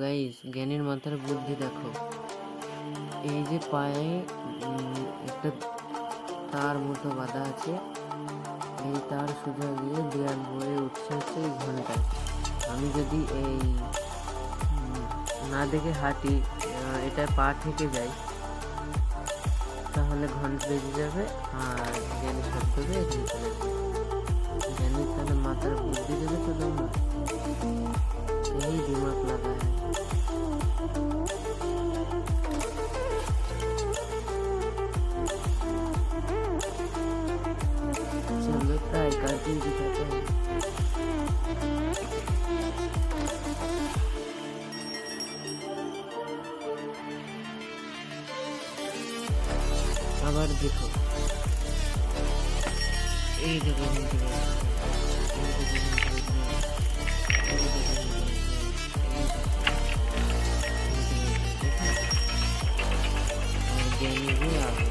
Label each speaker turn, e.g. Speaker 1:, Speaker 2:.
Speaker 1: Guys জ্ঞানীর মাথার বুদ্ধি দেখো। এই যে পায়ে একটা তার মতো বাঁধা আছে, এই তার সোজা গিয়ে দেয়াল বয়ে উঠছে হচ্ছে এই ঘন্টায়। আমি যদি এই না দেখে হাঁটি এটায় পা থেকে যাই তাহলে ঘণ্টা বেজে যাবে আর জ্ঞানী শব্দ চলে যাবে আবার দেখো এই দেখো এই দেখো,